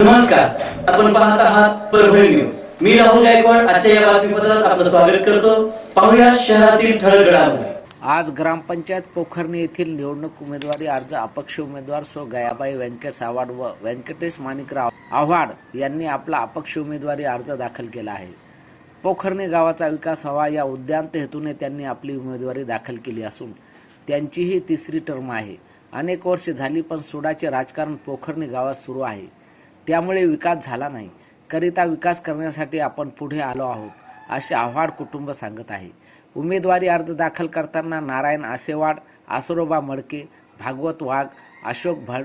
नमस्कार. आपण पाहत आहात परभणी न्यूज. मी राहुल गायकवाड. आजच्या या बातमीपत्रात आपलं स्वागत करतो. पाहूया शहरातील ठळक घडामोडी आज ग्रामपंचायत पोखरणी येथील निवडणूक उमेदवारी अर्ज अपक्ष उमेदवार सो गयाबाई व्यंकटेश आव्हाड व व्यंकटेश माणिकराव आव्हाड यांनी आपला अपक्ष उमेदवारी अर्ज दाखल केला आहे. पोखरणी गावाचा विकास हवा या उद्यांत हेतूने त्यांनी आपली उमेदवारी दाखल केली असून त्यांची ही तिसरी टर्म आहे. अनेक वर्षे झाली पण सोडाचे राजकारण पोखरणी गावात सुरू आहे. त्यामुळे विकास झाला नाही. करिता विकास करण्यासाठी आपण पुढे आलो आहोत असे आव्हाड कुटुंब सांगत आहे. उमेदवारी अर्ज दाखल करताना नारायण आसेवाड आसरोबा मडके भागवत वाघ अशोक भ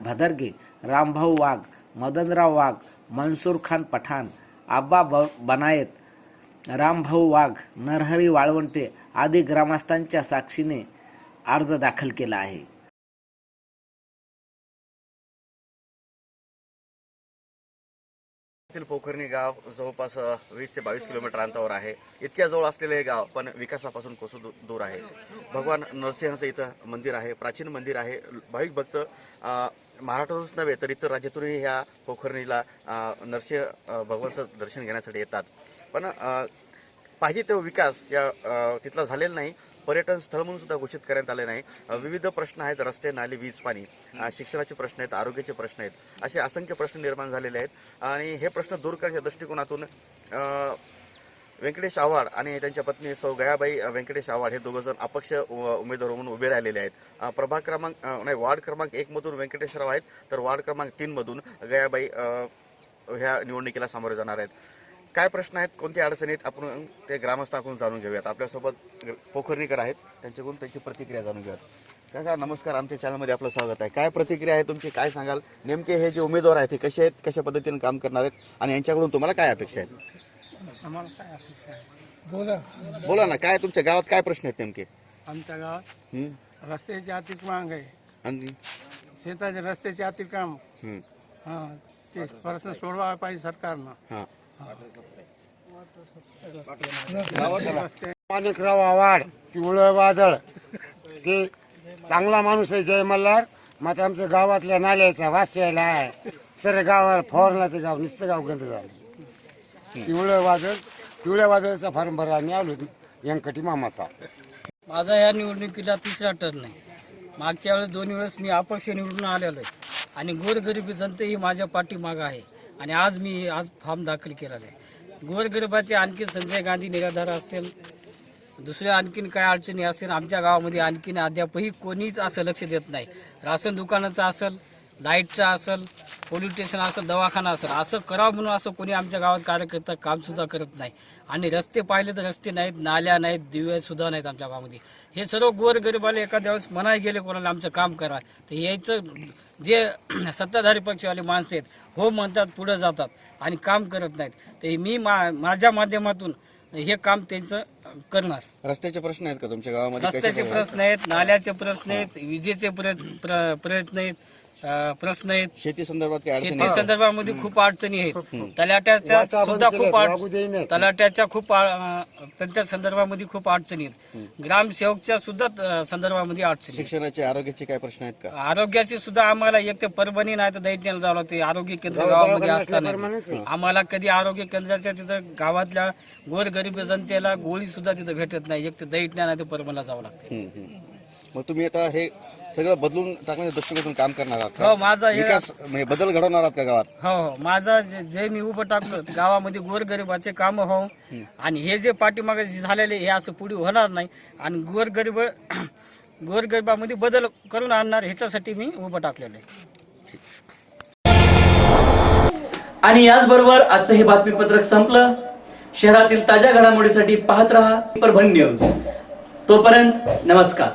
भदरगे रामभाऊ वाघ मदनराव वाघ मनसूर खान पठाण आब्बा ब बनायत रामभाऊ वाघ नरहरी वाळवंटे आदी ग्रामस्थांच्या साक्षीने अर्ज दाखल केला आहे. पोखरणी गाव जवळपास वीस ते बावीस किलोमीटर अंतरावर आहे. इतक्या जवळ असलेले हे गाव पण विकासापासून कसं दूर आहे. भगवान नरसिंहाचं इथं मंदिर आहे प्राचीन मंदिर आहे. भाविक भक्त महाराष्ट्रातूनच नव्हे तर इतर राज्यातूनही ह्या पोखरणीला नरसिंह भगवानचं दर्शन घेण्यासाठी येतात. पण पाहिजे तो विकास या तिथला झालेला नाही. पर्यटन स्थळ म्हणून सुद्धा घोषित करण्यात आले नाही. विविध प्रश्न आहेत रस्ते नाले वीज पाणी. शिक्षणाचे प्रश्न आहेत आरोग्याचे प्रश्न आहेत. असे असंख्य प्रश्न निर्माण झालेले आहेत. आणि हे प्रश्न दूर करण्याच्या दृष्टिकोनातून व्यंकटेश आव्हाड आणि त्यांच्या पत्नी सौ गयाबाई व्यंकटेश आव्हाड हे दोघं जण अपक्ष उ- उमेदवार म्हणून उभे राहिलेले आहेत. प्रभाग क्रमांक नाही वार्ड क्रमांक एकमधून व्यंकटेशराव आहेत तर वार्ड क्रमांक तीनमधून गयाबाई ह्या निवडणुकीला सामोरे जाणार आहेत. काय प्रश्न आहेत कोणत्या अडचणी आहेत आपण ते ग्रामस्थाकडून जाणून घेऊयात. आपल्यासोबत पोखरणीकर आहेत त्यांच्याकडून त्यांची प्रतिक्रिया जाणून घेऊयात. काका नमस्कार आमच्या चॅनलमध्ये आपलं स्वागत आहे. काय प्रतिक्रिया आहे तुमची काय सांगाल? नेमके हे जे उमेदवार आहेत ते कसे आहेत कशा पद्धतीने काम करणार आहेत आणि यांच्याकडून तुम्हाला काय अपेक्षा आहेत? आम्हाला काय अपेक्षा आहे? बोला. बोला ना काय तुमच्या गावात काय प्रश्न आहेत नेमके? आमच्या गावात हं? रस्त्याचे अतिक्रमांक आहे. आणि? शेताचे रस्त्याचे अतिक्रम हं. हां ते प्रश्न सोडवायला पाहिजे सरकारनं. हां. माणिकराव आव्हाड पिवळं वादळ. ते चांगला माणूस आहे जय मल्हार. मात्र आमच्या गावातल्या नाल्याचा वास यायला आहे. सर गावाला फवारला ते गाव नुसतं गाव गंध झालं. पिवळं वादळ पिवळ्या वादळाचा फॉर्म भरा आम्ही आलो व्यंकटी मामाचा. माझा या निवडणुकीला तिसरा टर्न आहे मागच्या वेळेस दोन वेळेस मी अपक्ष निवडून आलेलो आहे. आणि गोरगरिबी जनता ही माझ्या पाठीमागं आहे. आणि आज मी आज फॉर्म दाखल केलेला आहे. गोरगरिबाचे आणखी संजय गांधी निराधार असेल दुसऱ्या आणखीन काय अडचणी असेल आमच्या गावामध्ये आणखीन अद्यापही कोणीच असं लक्ष देत नाही. राशन दुकानाचं असेल लाईटचं असेल पोलीस स्टेशन असेल दवाखाना असेल असं करावं म्हणून असं कोणी आमच्या गावात कार्यकर्ता काम सुद्धा करत नाही. आणि रस्ते पाहिले तर रस्ते नाहीत नाल्या नाहीत दिवे सुद्धा नाहीत आमच्या गावामध्ये. हे सर्व गोरगरीबाला एखाद्या वेळेस मनाई गेले कोणाला आमचं काम करा. तर यायचं जे सत्ताधारी पक्षवाले माणसं आहेत हो म्हणतात पुढे जातात आणि काम करत नाहीत. तर मी मा माझ्या माध्यमातून हे काम त्यांचं करणार. रस्त्याचे प्रश्न आहेत का तुमच्या गावामध्ये? रस्त्याचे प्रश्न आहेत? नाल्याचे प्रश्न आहेत विजेचे प्रयत्न प्र- प्रयत्न आहेत. प्रश्न आहेत. शेती संदर्भात अडचणी शेती संदर्भामध्ये खूप अडचणी आहेत. तलाट्याच्या वाचा सुद्धा खूप अड-. तलाट्याच्या खूप त्यांच्या संदर्भामध्ये खूप अडचणी आहेत. ग्रामसेवकच्या सुद्धा अं, संदर्भामध्ये अडचणी आहेत. शिक्षणाचे आरोग्याचे काय प्रश्न आहेत का? आरोग्याची सुद्धा आम्हाला एक ते परभणी नाही तर दैठण्याला जावं लागते. आरोग्य केंद्र गावामध्ये असताना आम्हाला कधी आरोग्य केंद्राच्या तिथं गावातल्या गोरगरीब जनतेला गोळी सुद्धा तिथं भेटत नाही. एक ते दैठण्या नाही तर परभणीला जावं लागते. मग तुम्ही आता हे सगळं बदलून टाकण्याच्या दृष्टिकोनातून काम करणार आहात का? हो माझा हे विकास म्हणजे बदल घडवणार आहात का गावात? हो हो. माझा जे जे मी उभं टाकलं गावामध्ये गोरगरिबाचे काम हो आणि हे जे पाठीमागे जे झालेले हे असं पुढे होणार नाही. आणि गोरगरीब गोरगरिबामध्ये बदल करून आणणार ह्याच्यासाठी मी उभं टाकलेलं आहे. आणि याचबरोबर आजचं हे बातमीपत्रक संपलं. शहरातील ताज्या घडामोडीसाठी पाहत रहा परभणी न्यूज. तोपर्यंत नमस्कार.